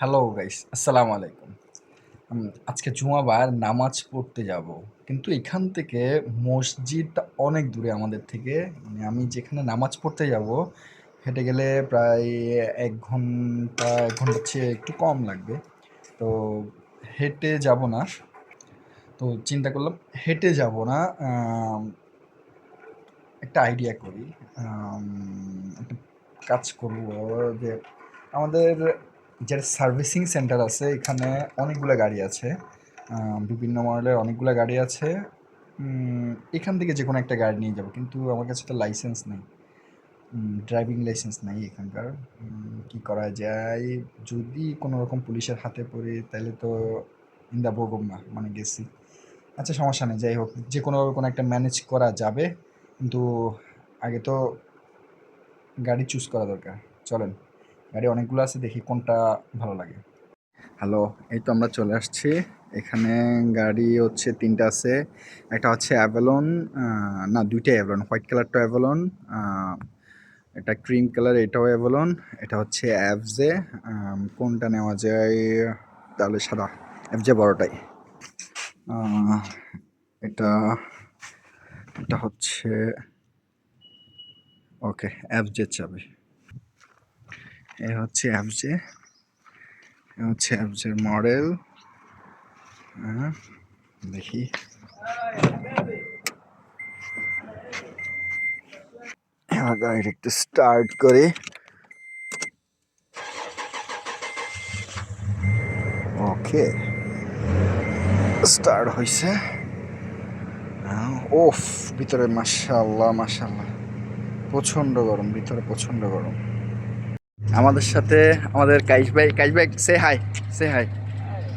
Hello guys আসসালামু আলাইকুম আজকে জুমাবার নামাজ পড়তে যাব। কিন্তু এখান থেকে মসজিদটা অনেক দূরে আমাদের থেকে। মানে আমি যেখানে নামাজ পড়তে যাব, হেঁটে গেলে প্রায় এক ঘণ্টা, এক ঘণ্টার চেয়ে একটু কম লাগবে। তো হেঁটে যাব না। তো চিন্তা করলাম হেঁটে যাব না। একটা আইডিয়া করি। একটা কাজ করব যে আমাদের যেটা সার্ভিসিং সেন্টার আছে, এখানে অনেকগুলো গাড়ি আছে। বিভিন্ন মডেলের অনেকগুলো গাড়ি আছে। এখান থেকে যে কোনো একটা গাড়ি নিয়ে যাব, কিন্তু আমার কাছে তো লাইসেন্স নেই। ড্রাইভিং লাইসেন্স নাই এখানকার। কি করা যায়? যদি কোনো রকম পুলিশের হাতে পড়ি, তাহলে তো ইন্দা বগম্মা মানে গেছি। আচ্ছা সমস্যা নেই, যাই হোক। যে কোনোভাবে কোনো একটা ম্যানেজ করা যাবে, কিন্তু আগে তো গাড়ি চুজ করা দরকার। চলেন। গাড়ি অনেকগুলো আছে, দেখি কোনটা ভালো লাগে। হ্যালো, এই তো আমরা চলে আসছি। এখানে গাড়ি হচ্ছে তিনটা আছে। একটা হচ্ছে অ্যাভেলন না, দুইটাই অ্যাভেলন হোয়াইট কালারটা অ্যাভেলন এটা ক্রিম কালার এটাও অ্যাভেলন এটা হচ্ছে অ্যাভজে কোনটা নেওয়া যায়? তাহলে সাদা অ্যাভজে বড়টাই। এটা এটা হচ্ছে, ওকে অ্যাভজে চাবি। এ হচ্ছে অ্যাপজে এ হচ্ছে অ্যাপজের মডেল। হ্যাঁ দেখি। এবার গাড়িটা একটু স্টার্ট করে। ওকে স্টার্ট হয়েছে ওফ ভিতরে মাশাল্লাহ মাশাল্লাহ প্রচণ্ড গরম, ভিতরে প্রচণ্ড গরম। আমাদের সাথে আমাদের কাইশ ভাই কাইশ ভাই সে হাই সে হাই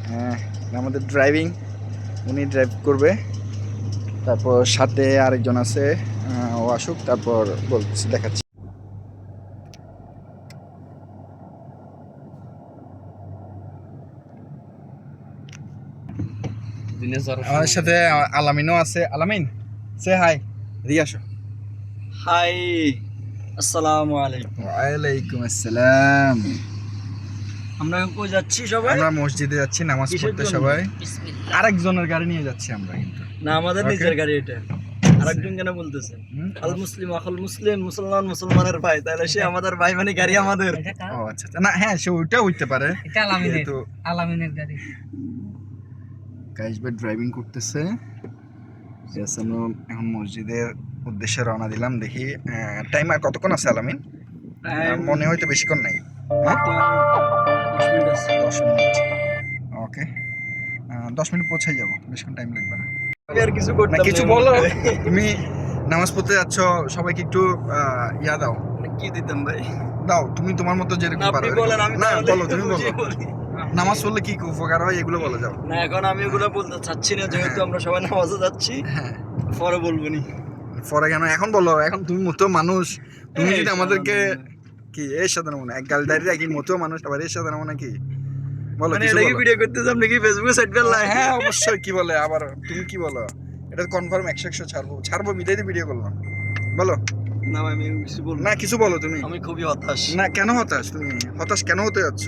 হ্যাঁ আমাদের ড্রাইভিং উনি ড্রাইভ করবে। তারপর সাথে আরেকজন আছে ও আসুক তারপর বলছি দেখাচ্ছি। আমাদের সাথে আলামিনও আছে। আলামিন সে হাই আসো। হাই আসসালামু আলাইকুম। ওয়ালাইকুম আসসালাম। আমরা কই যাচ্ছি সবাই? আমরা মসজিদে যাচ্ছি নামাজ কিসের পড়তে জন্য? সবাই। আরেকজনের গাড়ি নিয়ে যাচ্ছি আমরা কিন্তু। না আমাদের নিজের গাড়ি এটা। আরেকজন কেন বলতেছে? আল মুসলিম আখাল মুসলিম মুসলমান মুসলমানের ভাই। তাহলে সে আমাদের ভাই মানে গাড়ি আমাদের। ও আচ্ছা আচ্ছা। না হ্যাঁ সে ওইটা হইতে পারে। এটা আলামিনের কিন্তু আলামিনের গাড়ি। গাইজ ড্রাইভিং করতেছে। এখন মসজিদের উদ্দেশ্যে রওনা দিলাম দেখি টাইম আর কতক্ষণ আছে আলামিন? মনে হয়তো বেশিক্ষণ নাই। দশ মিনিট। ওকে দশ মিনিট। পৌঁছে যাব বেশিক্ষণ টাইম লাগবে না। আর কিছু না কিছু। বলো তুমি নামাজ পড়তে যাচ্ছ সবাইকে একটু ইয়া দাও। কি দিতাম ভাই? দাও তুমি তোমার মতো যেরকম পারো আমি না বলো তুমি বলো। নামাজ পড়লে কি কি উপকার হয় এগুলো বলে যাও। না এখন আমি এগুলো বলতে চাচ্ছি না যেহেতু আমরা সবাই নামাজে যাচ্ছি। হ্যাঁ। পরে বলব নি। পরে কেন? এখন বলো এখন তুমি মতো মানুষ। তুমি যদি আমাদেরকে কি এর সাথে নেব না এক গাল দাঁড়িয়ে কি মতো মানুষ আবার এর সাথে বলো মানে এটা কি বলো। ভিডিও করতে যাম নাকি? ফেসবুকে সাইড হ্যাঁ অবশ্যই কি বলে? আবার তুমি কি বলো? এটা কনফার্ম একশো একশো ছাড়বো। ছাড়বো বিদায় ভিডিও করলাম। বলো। না আমি কিছু বলব না। কিছু বলো তুমি। আমি খুবই হতাশ। না কেন হতাশ তুমি? হতাশ কেন হতে যাচ্ছ?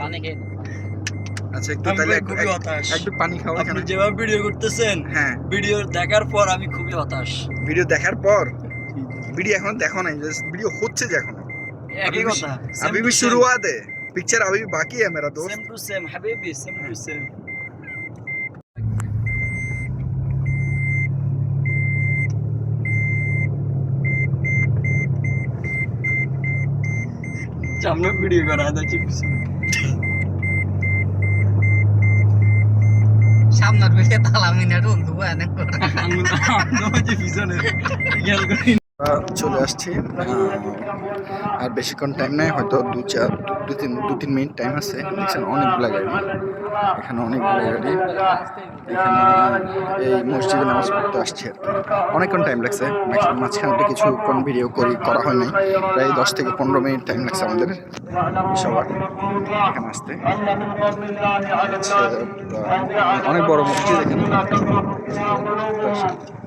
আচ্ছা একটু আমি তাহলে ভাই একটু- খুবই এক- হতাশ একটু পানি খাও আপনি এখানে যেভাবে ভিডিও করতেছেন হ্যাঁ ভিডিও দেখার পর আমি খুবই হতাশ ভিডিও দেখার পর ভিডিও এখন দেখো নাই ভিডিও হচ্ছে যে এখন একই अभी भी- কথা अभी भी शुरुआत है पिक्चर अभी भी बाकी है मेरा दोस्त সেম টু সেম হাবিবি সেম টু সেম সামনে ভিডিও করা যাচ্ছে পিছনে সামনের তালা মিনার বন্ধু এনে করে আঙুল পিছনে আমরা চলে আসছি। আর বেশিক্ষণ টাইম নাই হয়তো দু চার দু তিন দু তিন মিনিট টাইম আছে। দেখছেন অনেকগুলো গাড়ি। এখানে অনেকগুলো গাড়ি। এখানে এই মসজিদে নামাজ পড়তে আসছি আর অনেকক্ষণ টাইম লাগছে। ম্যাক্সিমাম মাঝখানে কিছুক্ষণ ভিডিও করি করা হয় নাই। প্রায় দশ থেকে পনেরো মিনিট টাইম লাগছে আমাদের সবার এখানে আসতে। আচ্ছা, অনেক বড় মসজিদ এখানে।